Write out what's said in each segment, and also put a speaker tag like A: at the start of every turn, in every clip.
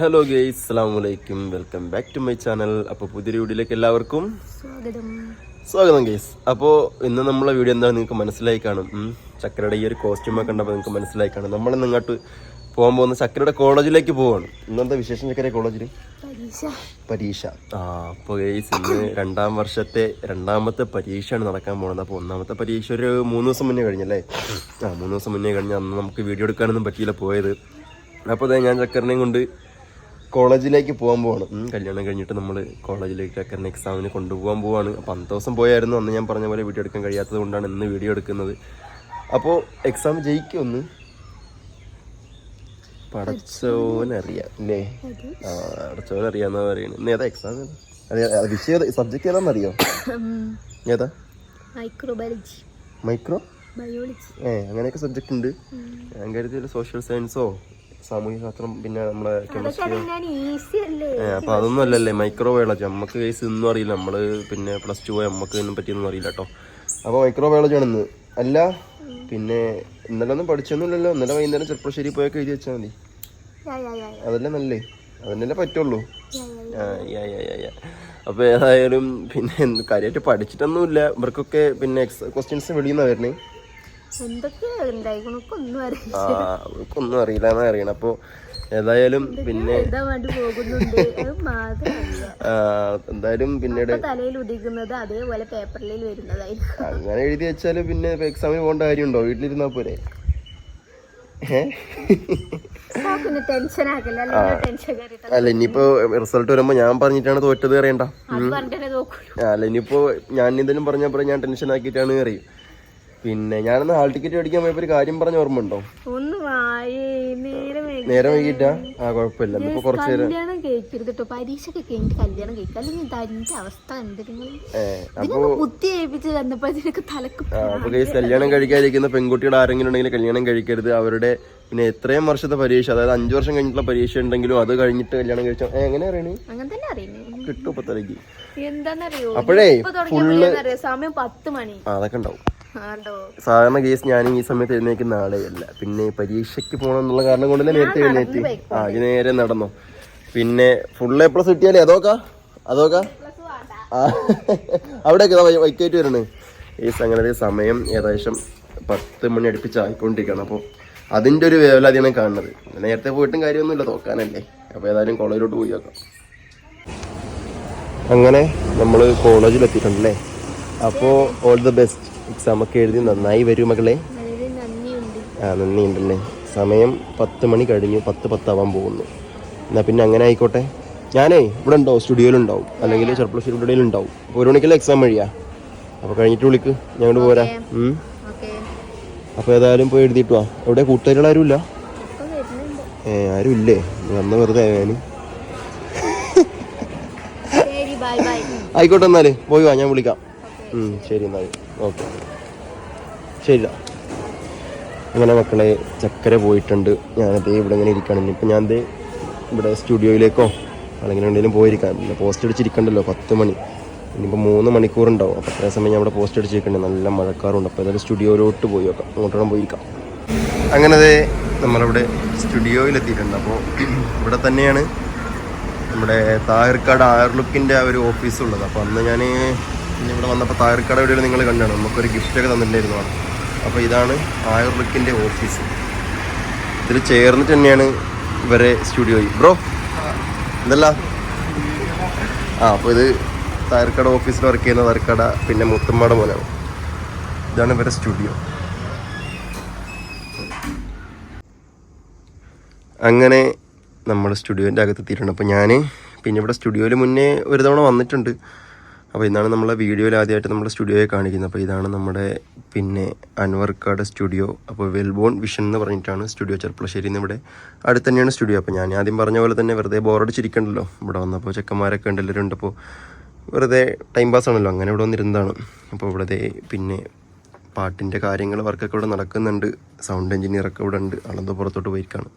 A: Hello guys അസ്സാം വലൈക്കും welcome back to my channel അപ്പോൾ പുതിയ വീഡിയോയിലേക്ക് എല്ലാവർക്കും
B: സ്വാഗതം.
A: ഗെയ്സ് അപ്പോൾ ഇന്ന് നമ്മളെ വീഡിയോ എന്താണ് നിങ്ങൾക്ക് മനസ്സിലായി കാണും. ചക്രയുടെ ചക്കരയുടെ ഈ ഒരു കോസ്റ്റ്യൂമൊക്കെ കണ്ടപ്പോൾ നിങ്ങൾക്ക് മനസ്സിലായി കാണും. നമ്മൾ ഇങ്ങോട്ട് പോകാൻ പോകുന്ന ചക്കരയുടെ കോളേജിലേക്ക് പോവാണ്. ഇന്നത്തെ വിശേഷം ചക്കര കോളേജിൽ
B: പരീക്ഷ.
A: ആ അപ്പോൾ ഗെയ്സ് ഇന്ന് രണ്ടാം വർഷത്തെ രണ്ടാമത്തെ പരീക്ഷയാണ് നടക്കാൻ പോകുന്നത്. അപ്പോൾ ഒന്നാമത്തെ പരീക്ഷ ഒരു മൂന്ന് ദിവസം മുന്നേ കഴിഞ്ഞല്ലേ ആ മൂന്ന് ദിവസം മുന്നേ കഴിഞ്ഞ് അന്ന് നമുക്ക് വീഡിയോ എടുക്കാനൊന്നും പറ്റിയില്ല പോയത്. അപ്പോൾ അതെ ഞാൻ ചക്കരനെയും കൊണ്ട് കോളേജിലേക്ക് പോകാൻ പോവാണ്. കല്യാണം കഴിഞ്ഞിട്ട് നമ്മൾ കോളേജിലേക്ക് ചക്കരനെ എക്സാമിന് കൊണ്ടുപോകാൻ പോവാണ്. അപ്പോൾ അന്നത്തെ ദിവസം പോയായിരുന്നു. അന്ന് ഞാൻ പറഞ്ഞ പോലെ വീഡിയോ എടുക്കാൻ കഴിയാത്തത് കൊണ്ടാണ് ഇന്ന് വീഡിയോ എടുക്കുന്നത്. അപ്പോൾ എക്സാം ജയിക്കുമെന്ന് പടച്ചോനറിയാം അല്ലേ ആ പടച്ചോനറിയാന്നാ പറയുന്നത് ഇന്ന് ഏതാ എക്സാം അതെ വിഷയം സബ്ജക്റ്റ് ഏതാണെന്നറിയോ ഏതാ?
B: മൈക്രോബയോളജി
A: മൈക്രോ
B: ബയോളജി
A: ഏ അങ്ങനെയൊക്കെ സബ്ജക്റ്റ് ഉണ്ട്. ഞാൻ കരുതിയ സോഷ്യൽ സയൻസോ സാമൂഹ്യ ശാസ്ത്രം പിന്നെ നമ്മളെ കെമിസ്ട്രി അപ്പൊ അതൊന്നും അല്ലല്ലേ മൈക്രോ ബയോളജി നമുക്ക് കേസ് ഇന്നും അറിയില്ല. നമ്മൾ പിന്നെ പ്ലസ് ടു പോയ നമുക്ക് ഇതിനെ പറ്റിയൊന്നും അറിയില്ല കേട്ടോ അപ്പൊ മൈക്രോ ബയോളജി ഇന്ന്. അല്ല പിന്നെ ഇന്നലെ ഒന്നും പഠിച്ചൊന്നുമില്ലല്ലോ. ഇന്നലെ വൈകുന്നേരം ചെറുപ്പശ്ശേരി പോയൊക്കെ എഴുതി വെച്ചാൽ മതി. അതല്ലേ നല്ലേ? അതല്ലേ പറ്റുള്ളൂ.
B: യാ, യാ, യാ.
A: ആ, യാ, യാ, യാ, യാ. അപ്പൊ ഏതായാലും പിന്നെ കാര്യമായിട്ട് പഠിച്ചിട്ടൊന്നുമില്ല. ഇവർക്കൊക്കെ പിന്നെ ക്വസ്റ്റ്യൻസ് വെളിയിൽ
B: നിന്നാണ് ഉണ്ടായിക്കണൊക്കെ ഒന്നും അറിയില്ല.
A: എന്നാ അറിയണം. അപ്പൊ ഏതായാലും പിന്നെ എന്തായാലും പിന്നീട്
B: തലയിൽ ഉദിക്കുന്നത് അതേപോലെ പേപ്പറിൽ വരുന്നതായിരിക്കും.
A: അങ്ങനെ എഴുതി വെച്ചാൽ പിന്നെ എക്സാമിന് പോകേണ്ട കാര്യമുണ്ടോ? വീട്ടിലിരുന്നാ പോരെ? അല്ല ഇനിയിപ്പോ റിസൾട്ട് വരുമ്പോ ഞാൻ പറഞ്ഞിട്ടാണ് തോറ്റത് അറിയണ്ട. അല്ല ഇനിയിപ്പോ ഞാൻ എന്തെങ്കിലും പറഞ്ഞപ്പോ ഞാൻ ടെൻഷൻ ആക്കിയിട്ടാണ് അറിയും. പിന്നെ ഞാനന്ന് ഹാൾ ടിക്കറ്റ് മേടിക്കാൻ പോയപ്പോ ഒരു കാര്യം പറഞ്ഞ ഓർമ്മ ഉണ്ടോ
B: നേരം വൈകി.
A: നേരെ വൈകിട്ടാ? ആ കുഴപ്പമില്ല കുറച്ച് നേരം.
B: കല്യാണം
A: അപ്പൊ കേസ് കഴിക്കാതിരിക്കുന്ന പെൺകുട്ടിയുടെ ആരെങ്കിലും ഉണ്ടെങ്കിൽ കല്യാണം കഴിക്കരുത്. അവരുടെ പിന്നെ എത്രയും വർഷത്തെ പരീക്ഷ അതായത് അഞ്ചു വർഷം കഴിഞ്ഞിട്ടുള്ള പരീക്ഷ ഉണ്ടെങ്കിലും അത് കഴിഞ്ഞിട്ട് കല്യാണം കഴിച്ചോ എങ്ങനെ അറിയണേ? കിട്ടും ഇപ്പൊ തലക്ക്
B: എന്താന്നറിയോ?
A: അപ്പോഴേ
B: സമയം പത്ത് മണി.
A: അതൊക്കെ ഉണ്ടാവും. സാധാരണ കേസ് ഞാൻ ഈ സമയത്ത് എഴുന്നേക്കുന്ന ആളെയല്ല പിന്നെ പരീക്ഷയ്ക്ക് പോകണം എന്നുള്ള കാരണം കൊണ്ട് തന്നെ നേരത്തെ എഴുന്നേറ്റ്. ആ ഇത് നേരെ നടന്നു. പിന്നെ ഫുൾ എ പ്ലസ് കിട്ടിയാലേ അതോക്കാ? അതോക്കാ? ആ അവിടെയൊക്കെ വൈക്കായിട്ട് വരണേ. ഈ സംഗതി സമയം ഏകദേശം പത്ത് മണി അടുപ്പിച്ച് ആയിക്കൊണ്ടിരിക്കുകയാണ് അപ്പോൾ അതിന്റെ ഒരു വേവലാതിയാണ് കാണുന്നത്. നേരത്തെ പോയിട്ടും കാര്യമൊന്നുമില്ല തോക്കാനല്ലേ. അപ്പോൾ ഏതായാലും കോളേജിലോട്ട് പോയി നോക്കാം. അങ്ങനെ നമ്മൾ കോളേജിൽ എത്തിയിട്ടുണ്ടല്ലേ അപ്പോൾ ഓൾ ദ ബെസ്റ്റ് എക്സാം ഒക്കെ എഴുതി നന്നായി വരും മകളെ.
B: ആ നന്ദി
A: ആ നന്ദിയുണ്ടല്ലേ? സമയം പത്ത് മണി കഴിഞ്ഞു പത്ത് പത്താവാൻ പോകുന്നു. എന്നാൽ പിന്നെ അങ്ങനെ ആയിക്കോട്ടെ. ഞാനേ ഇവിടെ ഉണ്ടാവും സ്റ്റുഡിയോയിലുണ്ടാവും അല്ലെങ്കിൽ ഉണ്ടാവും. അപ്പോൾ ഒരു മണിക്കല്ലേ എക്സാം വഴിയാ അപ്പോൾ കഴിഞ്ഞിട്ട് വിളിക്ക്. ഞങ്ങോട്ട് പോരാ. അപ്പോൾ ഏതായാലും പോയി എഴുതിയിട്ട് വാ. എവിടെ? കൂട്ടുകാരികൾ ആരും ഇല്ല
B: വരുന്നുണ്ട്.
A: ഏ ആരും ഇല്ലേ വന്ന വെറുതെ ഞാൻ ആയിക്കോട്ടെ എന്നാൽ. പോയി വാ ഞാൻ വിളിക്കാം. ശരി എന്നാൽ ഓക്കെ. ശരി. അങ്ങനെ മക്കളെ ചക്കര പോയിട്ടുണ്ട്. ഞാനതേ ഇവിടെ ഇങ്ങനെ ഇരിക്കുകയാണ് ഇപ്പം ഞാൻ ദേ ഇവിടെ സ്റ്റുഡിയോയിലേക്കോ അല്ലെങ്കിൽ എവിടെയെങ്കിലും പോയിരിക്കാം. പിന്നെ പോസ്റ്റ് അടിച്ചിരിക്കണ്ടല്ലോ പത്ത് മണി. ഇനിയിപ്പോൾ മൂന്ന് മണിക്കൂറുണ്ടാവും. അപ്പോൾ അത്രയും സമയം ഞാൻ ഇവിടെ പോസ്റ്റ് അടിച്ചിരിക്കണേ നല്ല മഴക്കാറുണ്ട്. അപ്പോൾ ഏതായാലും സ്റ്റുഡിയോയിലോട്ട് പോയി നോക്കാം. അങ്ങോട്ടോളം പോയിരിക്കാം. അങ്ങനെ ദേ നമ്മളിവിടെ സ്റ്റുഡിയോയിലെത്തിയിട്ടുണ്ട്. അപ്പോൾ ഇവിടെ തന്നെയാണ് നമ്മുടെ താഹിർക്കാട് ആയർലുക്കിന്റെ ആ ഒരു ഓഫീസുള്ളത്. അപ്പോൾ അന്ന് ഞാൻ ഇവിടെ വന്നപ്പോൾ താഴെക്കട വീഡിയോ നിങ്ങൾ കണ്ടാണ്. നമുക്കൊരു ഗിഫ്റ്റൊക്കെ തന്നിട്ടുണ്ടായിരുന്നു. ആണ് അപ്പോൾ ഇതാണ് ആയുർവിക്കിന്റെ ഓഫീസ് ഇതിൽ ചേർന്നിട്ട് തന്നെയാണ് ഇവരെ സ്റ്റുഡിയോയിൽ ബ്രോ എന്തല്ല ആ അപ്പോൾ ഇത് താഴെക്കട ഓഫീസിൽ വർക്ക് ചെയ്യുന്ന താഴെക്കട പിന്നെ മുത്തമ്മയുടെ മോനാണ്. ഇതാണ് ഇവരെ സ്റ്റുഡിയോ അങ്ങനെ നമ്മൾ സ്റ്റുഡിയോന്റെ അകത്ത് എത്തിയിട്ടുണ്ട് അപ്പോൾ ഞാൻ പിന്നെ ഇവിടെ സ്റ്റുഡിയോയിൽ മുന്നേ ഒരു തവണ വന്നിട്ടുണ്ട്. അപ്പോൾ ഇതാണ് നമ്മളെ വീഡിയോയിൽ ആദ്യമായിട്ട് നമ്മുടെ സ്റ്റുഡിയോയെ കാണിക്കുന്നത്. അപ്പോൾ ഇതാണ് നമ്മുടെ പിന്നെ അൻവർക്കാട് സ്റ്റുഡിയോ. അപ്പോൾ വെൽബോൺ വിഷൻ എന്ന് പറഞ്ഞിട്ടാണ് സ്റ്റുഡിയോ ചെർപ്പളശ്ശേരിയിൽ നിന്ന് ഇവിടെ അടുത്ത് തന്നെയാണ് സ്റ്റുഡിയോ. അപ്പോൾ ഞാൻ ആദ്യം പറഞ്ഞ പോലെ തന്നെ വെറുതെ ബോറടിച്ചിരിക്കണ്ടല്ലോ. ഇവിടെ വന്നപ്പോൾ ചെക്കന്മാരൊക്കെ ഉണ്ട് എല്ലാവരും വെറുതെ ടൈം പാസ് ആണല്ലോ. അങ്ങനെ ഇവിടെ വന്നിരുന്നതാണ്. അപ്പോൾ ഇവിടെ പിന്നെ പാട്ടിന്റെ കാര്യങ്ങൾ വർക്കൊക്കെ ഇവിടെ നടക്കുന്നുണ്ട്. സൗണ്ട് എഞ്ചിനീയറൊക്കെ ഇവിടെ ഉണ്ട്. ആളെന്തോ പുറത്തോട്ട് പോയിരിക്കുകയാണ്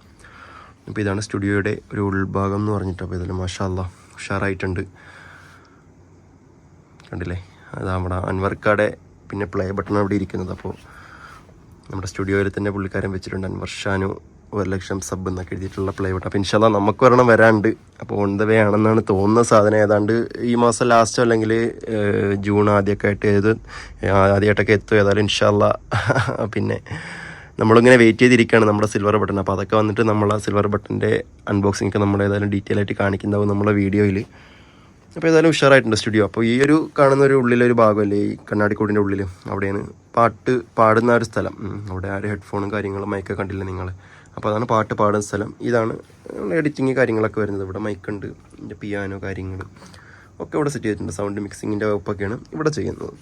A: അപ്പോൾ ഇതാണ് സ്റ്റുഡിയോയുടെ ഒരു ഉൾഭാഗം എന്ന് പറഞ്ഞിട്ട് അപ്പോൾ ഇതിൽ മഷാല്ല ഉഷാറായിട്ടുണ്ട്. കണ്ടില്ലേ? അത് നമ്മുടെ അൻവർക്കാടെ പിന്നെ പ്ലേ ബട്ടൺ അവിടെ ഇരിക്കുന്നത്. അപ്പോൾ നമ്മുടെ സ്റ്റുഡിയോയിൽ തന്നെ പുള്ളിക്കാരൻ വെച്ചിട്ടുണ്ട് അൻവർ ഷാനു. ഒരു ലക്ഷം സബ് എന്നൊക്കെ എഴുതിയിട്ടുള്ള പ്ലേ ബട്ടൺ അപ്പോൾ ഇൻഷാല്ല നമുക്ക് ഒരെണ്ണം വരാണ്ട് അപ്പോൾ ഓൺ വേ ആണെന്നാണ് തോന്നുന്ന സാധനം ഏതാണ്ട് ഈ മാസം ലാസ്റ്റോ അല്ലെങ്കിൽ ജൂൺ ആദ്യമൊക്കെ ആയിട്ട് ഏത് ആദ്യമായിട്ടൊക്കെ എത്തും. ഏതായാലും ഇൻഷാല്ല പിന്നെ നമ്മളിങ്ങനെ വെയിറ്റ് ചെയ്തിരിക്കുകയാണ് നമ്മുടെ സിൽവർ ബട്ടൺ അപ്പോൾ അതൊക്കെ വന്നിട്ട് നമ്മൾ ആ സിൽവർ ബട്ടന്റെ അൺബോക്സിംഗ് ഒക്കെ നമ്മൾ ഏതായാലും ഡീറ്റെയിൽ ആയിട്ട് കാണിക്കുന്നതാവും നമ്മളെ വീഡിയോയിൽ അപ്പോൾ ഏതായാലും ഉഷാറായിട്ടുണ്ട് സ്റ്റുഡിയോ. അപ്പോൾ ഈ ഒരു കാണുന്ന ഒരു ഉള്ളിലൊരു ഭാഗമല്ലേ ഈ കണ്ണാടിക്കൂടിന്റെ ഉള്ളിൽ അവിടെയാണ് പാട്ട് പാടുന്ന ഒരു സ്ഥലം. അവിടെ ആ ഒരു ഹെഡ്ഫോണും കാര്യങ്ങളും മൈക്കൊക്കെ കണ്ടില്ല നിങ്ങൾ അപ്പോൾ അതാണ് പാട്ട് പാടുന്ന സ്ഥലം. ഇതാണ് എഡിറ്റിങ് കാര്യങ്ങളൊക്കെ വരുന്നത്. ഇവിടെ മൈക്കുണ്ട് ഇതിന്റെ പിയാനോ കാര്യങ്ങൾ ഒക്കെ ഇവിടെ സെറ്റ് ചെയ്തിട്ടുണ്ട്. സൗണ്ട് മിക്സിങ്ങിന്റെ വകുപ്പൊക്കെയാണ് ഇവിടെ ചെയ്യുന്നത്.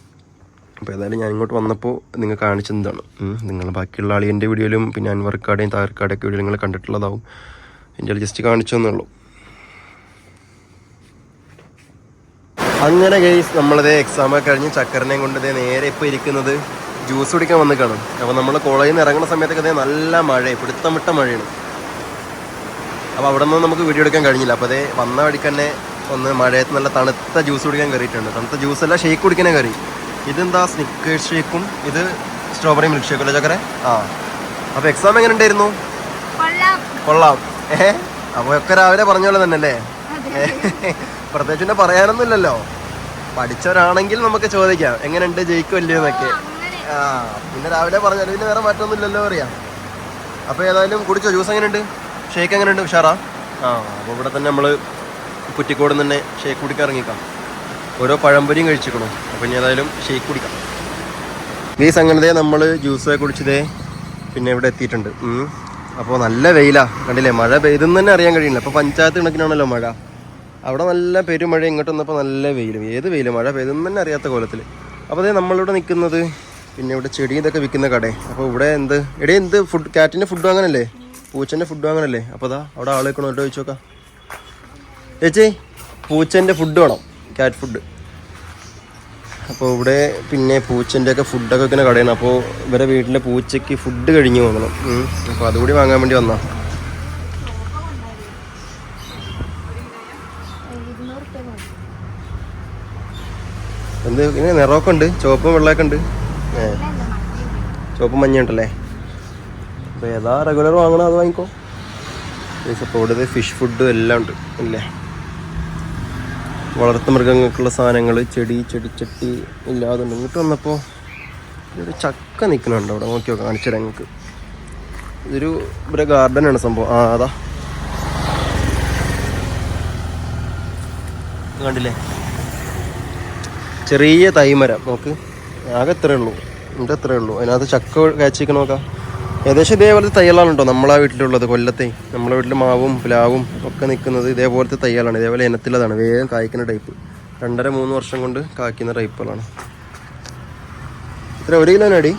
A: അപ്പോൾ ഏതായാലും ഞാൻ ഇങ്ങോട്ട് വന്നപ്പോൾ നിങ്ങൾ കാണിച്ചെന്താണ് നിങ്ങൾ ബാക്കിയുള്ള ആളിയന്റെ വീഡിയോയിലും പിന്നെ അൻവർക്കാടെയും താർക്കാടെയൊക്കെ വീഡിയോ നിങ്ങൾ കണ്ടിട്ടുള്ളതാവും. എന്റെ ജസ്റ്റ് കാണിച്ചു തന്നുള്ളൂ അങ്ങനെ കഴിഞ്ഞ് നമ്മളതേ എക്സാം ഒക്കെ കഴിഞ്ഞ് ചക്കറിനെയും കൊണ്ട് ദേ നേരെ ഇപ്പോൾ ഇരിക്കുന്നത് ജ്യൂസ് കുടിക്കാൻ വന്ന് കാണും അപ്പോൾ നമ്മൾ കോളേജിൽ നിന്ന് ഇറങ്ങുന്ന സമയത്തൊക്കെ അതേ നല്ല മഴ പിടുത്തം വിട്ട മഴയാണ്. അപ്പോൾ അവിടെ നിന്ന് നമുക്ക് വീഡിയോ എടുക്കാൻ കഴിഞ്ഞില്ല. അപ്പോൾ അതേ വന്ന വഴിക്ക് തന്നെ ഒന്ന് മഴയത്ത് നല്ല തണുത്ത ജ്യൂസ് കുടിക്കാൻ കയറിയിട്ടുണ്ട്. തണുത്ത ജ്യൂസ് അല്ല ഷേക്ക് കുടിക്കാനേ കയറി. ഇതെന്താ സ്നിക്കേഴ്സ് ഷേക്കും ഇത് സ്ട്രോബെറി മിൽക്ക് ഷേക്കും അല്ലേ ചക്കരെ? ആ. അപ്പോൾ എക്സാം എങ്ങനെ ഉണ്ടായിരുന്നു?
B: കൊള്ളാം.
A: ഏഹ് അപ്പോൾ ഒക്കെ രാവിലെ പറഞ്ഞ പോലെ തന്നെ അല്ലേ പ്രത്യേകിച്ച് പിന്നെ പറയാനൊന്നുമില്ലല്ലോ പഠിച്ചവരാണെങ്കിൽ നമുക്ക് ചോദിക്കാം എങ്ങനെയുണ്ട്? ജയിക്കുമല്ലോ എന്നൊക്കെ. ആ പിന്നെ രാവിലെ പറഞ്ഞാൽ പിന്നെ വേറെ മാറ്റമൊന്നുമില്ലല്ലോ അറിയാം അപ്പോൾ ഏതായാലും കുടിച്ചോ? ജ്യൂസ് എങ്ങനെയുണ്ട്? ഷേക്ക് എങ്ങനെയുണ്ട്? ഉഷാറാ? ആ അപ്പോൾ ഇവിടെ തന്നെ നമ്മൾ കുറ്റിക്കോട് തന്നെ ഷേക്ക് കുടിക്കാൻ ഇറങ്ങിക്കാം ഓരോ പഴംപൊരിയും കഴിച്ചിക്കണു അപ്പോൾ ഇനി ഏതായാലും ഷേക്ക് കുടിക്കാം. ഈ സംഗതിയെ നമ്മൾ ജ്യൂസ് കുടിച്ചതേ പിന്നെ ഇവിടെ എത്തിയിട്ടുണ്ട്. അപ്പോൾ നല്ല വെയിലാണ് കണ്ടില്ലേ? മഴ പെയ്തെന്ന് തന്നെ അറിയാൻ കഴിയുന്നില്ല. അപ്പോൾ പഞ്ചായത്ത് കണക്കിനാണല്ലോ മഴ. അവിടെ നല്ല പെരുമഴ ഇങ്ങോട്ട് വന്നപ്പോൾ നല്ല വെയിലും. ഏത് വെയിലും? മഴ പെയ്തെന്ന് തന്നെ അറിയാത്ത കോലത്തിൽ അപ്പോൾ അതേ നമ്മളിവിടെ നിൽക്കുന്നത് പിന്നെ ഇവിടെ ചെടി ഇതൊക്കെ വിൽക്കുന്ന കടേ. അപ്പോൾ ഇവിടെ എന്ത്? എടേ എന്ത് ഫുഡ് കാറ്റിന്റെ ഫുഡ് വാങ്ങാനല്ലേ? പൂച്ചന്റെ ഫുഡ് വാങ്ങാനല്ലേ? അപ്പോൾ അതാ അവിടെ ആൾ വെക്കണോ കേട്ടോ ചോദിച്ചു നോക്കാം. ചേച്ചി പൂച്ചന്റെ ഫുഡ് വേണം കാറ്റ് ഫുഡ് അപ്പോൾ ഇവിടെ പിന്നെ പൂച്ചന്റെ ഒക്കെ ഫുഡൊക്കെ വെക്കുന്ന കടയാണ്. അപ്പോൾ ഇവരെ വീട്ടിലെ പൂച്ചയ്ക്ക് ഫുഡ് കഴിഞ്ഞ് വാങ്ങണം അപ്പോൾ അതുകൂടി വാങ്ങാൻ വേണ്ടി വന്നാ
B: ഇരുന്നൂറ് രൂപ മതി.
A: എന്ത്? ഇങ്ങനെ നിറമൊക്കെ ഉണ്ട് ചുവപ്പും വെള്ളമൊക്കെ ഉണ്ട് ഏ. ചുവപ്പും മഞ്ഞ ഉണ്ടല്ലേ? അപ്പോൾ ഏതാ റെഗുലർ വാങ്ങണം അത് വാങ്ങിക്കോ. അപ്പോൾ ഇവിടുത്തെ ഫിഷ് ഫുഡും എല്ലാം ഉണ്ട്. അല്ലേ വളർത്തു മൃഗങ്ങൾക്കുള്ള സാധനങ്ങൾ ചെടി ചെടിച്ചട്ടി ഇല്ലാതെ ഇങ്ങോട്ട് വന്നപ്പോൾ ഒരു ചക്ക നിൽക്കുന്നുണ്ട് അവിടെ. നോക്കിയോ കാണിച്ചു തരാം നിങ്ങൾക്ക്. ഇതൊരു ഇവിടെ ഗാർഡനാണ് സംഭവം. ആ അതാ. കണ്ടില്ലേ? ചെറിയ തൈമരം നോക്ക്. ആകെ ഇത്രേ ഉള്ളൂ. എന്റെ അത്രേ ഉള്ളൂ. അതിനകത്ത് ചക്ക കാച്ചിക്ക് നോക്കാം. ഏകദേശം ഇതേപോലത്തെ തയ്യലാണ് കേട്ടോ നമ്മളെ വീട്ടിലുള്ളത്. കൊല്ലത്തെ. നമ്മളെ വീട്ടിൽ മാവും പ്ലാവും ഒക്കെ നിൽക്കുന്നത് ഇതേപോലത്തെ തയ്യലാണ്. ഇതേപോലെ ഇനത്തിലതാണ്. വേഗം കായ്ക്കുന്ന ടൈപ്പ്. രണ്ടര മൂന്ന് വർഷം കൊണ്ട് കായ്ക്കുന്ന ടൈപ്പുകളാണ്. ഇത്ര ഒരു കിലോ അടി?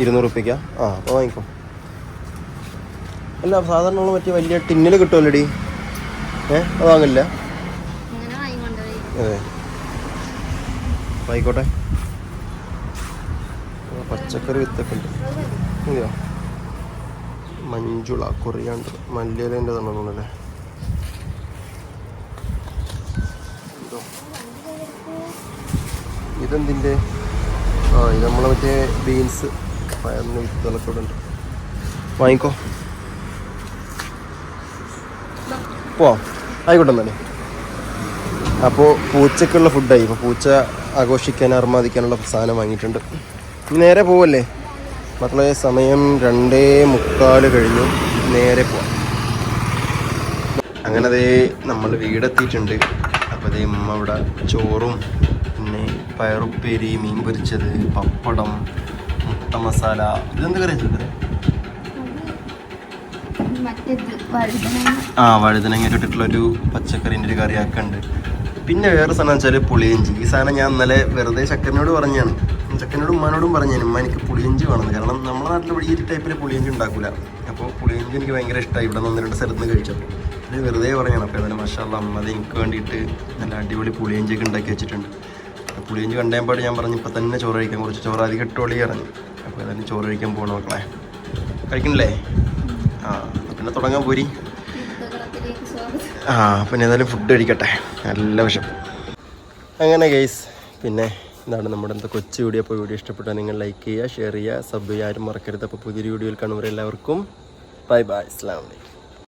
A: ഇരുന്നൂറ് റുപ്യക്കാ ആ അപ്പോൾ വാങ്ങിക്കോ. അല്ല സാധാരണ മറ്റേ വലിയ ടിന്നിൽ കിട്ടുമല്ലോ അടി ഏ അത് വാങ്ങില്ല. അതെ. ആയിക്കോട്ടെ. പച്ചക്കറി വിത്തൊക്കെ ഉണ്ട് അതെയോ മഞ്ജുള കൊറിയാണ്ട് മല്ലിയിലേന്റെ തന്നെ എന്തോ ഇതെന്തിന്റെ? ആ ഇത് നമ്മളെ മറ്റേ ബീൻസ് പയറിന് വിത്തുകളൊക്കെ ഇവിടെ ഉണ്ട്. വാങ്ങിക്കോ. പോവാം. ആയിക്കോട്ടെ എന്നാലേ. അപ്പോൾ പൂച്ചക്കുള്ള ഫുഡായി ഇപ്പോൾ പൂച്ച ആഘോഷിക്കാൻ അർമാദിക്കാനുള്ള സാധനം വാങ്ങിയിട്ടുണ്ട്. നേരെ പോവല്ലേ? മക്കളെ സമയം രണ്ടേ മുക്കാൽ കഴിഞ്ഞു. നേരെ പോവാം. അങ്ങനെ അതേ നമ്മൾ വീടെത്തിയിട്ടുണ്ട്. അപ്പോൾ അതേ ഉമ്മ അവിടെ ചോറും പിന്നെ പയറുപ്പേരി മീൻ പൊരിച്ചത് പപ്പടം മുട്ട മസാല ഇതെന്ത് കറി ആ വഴുതനങ്ങ ഇട്ടിട്ടുള്ളൊരു പച്ചക്കറീന്റെ ഒരു കറിയൊക്കെ ഉണ്ട് പിന്നെ വേറെ സാധനം വെച്ചാൽ പുളിയഞ്ചി. ഈ സാധനം ഞാൻ ഇന്നലെ വെറുതെ ചക്കനോട് പറഞ്ഞാണ് ചക്കനോടും ഉമ്മാനോടും പറഞ്ഞു ഉമ്മ എനിക്ക് പുളിയഞ്ചി വേണമെന്ന് കാരണം നമ്മുടെ നാട്ടിൽ ഈ ടൈപ്പിൽ പുളിയഞ്ചി ഉണ്ടാക്കില്ല അപ്പോൾ പുളിയഞ്ചി എനിക്ക് ഭയങ്കര ഇഷ്ടമായി ഇവിടെ നിന്ന് രണ്ട് സ്ഥലത്ത് നിന്ന് അത് വെറുതെ പറഞ്ഞാണ് അപ്പോൾ ഏതായാലും മഷാല്ല അമ്മ അത് എനിക്ക് വേണ്ടിയിട്ട് നല്ല അടിപൊളി പുളിയഞ്ചിയൊക്കെ ഉണ്ടാക്കി വെച്ചിട്ടുണ്ട്. പുളിയിഞ്ചി പാട് ഞാൻ പറഞ്ഞു ഇപ്പം തന്നെ ചോറ് കഴിക്കാൻ കുറച്ച് ചോറ് അധികം ഇട്ടോളി പറഞ്ഞു. അപ്പോൾ ഏതായാലും ചോറ് കഴിക്കാൻ പോകണം മക്കളെ. കഴിക്കണില്ലേ? ആ പിന്നെ തുടങ്ങാൻ പോരി. ആ പിന്നെ ഏതായാലും ഫുഡ് കഴിക്കട്ടെ. നല്ല വിശപ്പ്. അങ്ങനെ ഗെയ്സ് പിന്നെ ഇതാണ് നമ്മുടെ എന്താ കൊച്ചു വീഡിയോ അപ്പോൾ വീഡിയോ ഇഷ്ടപ്പെട്ടാൽ നിങ്ങൾ ലൈക്ക് ചെയ്യുക ഷെയർ ചെയ്യുക സബ് ചെയ്യുക. ആരും മറക്കരുത്. അപ്പോൾ പുതിയൊരു വീഡിയോയിൽ കാണുമ്പോൾ എല്ലാവർക്കും ബൈ ബൈ അസ്സാം വലൈക്കും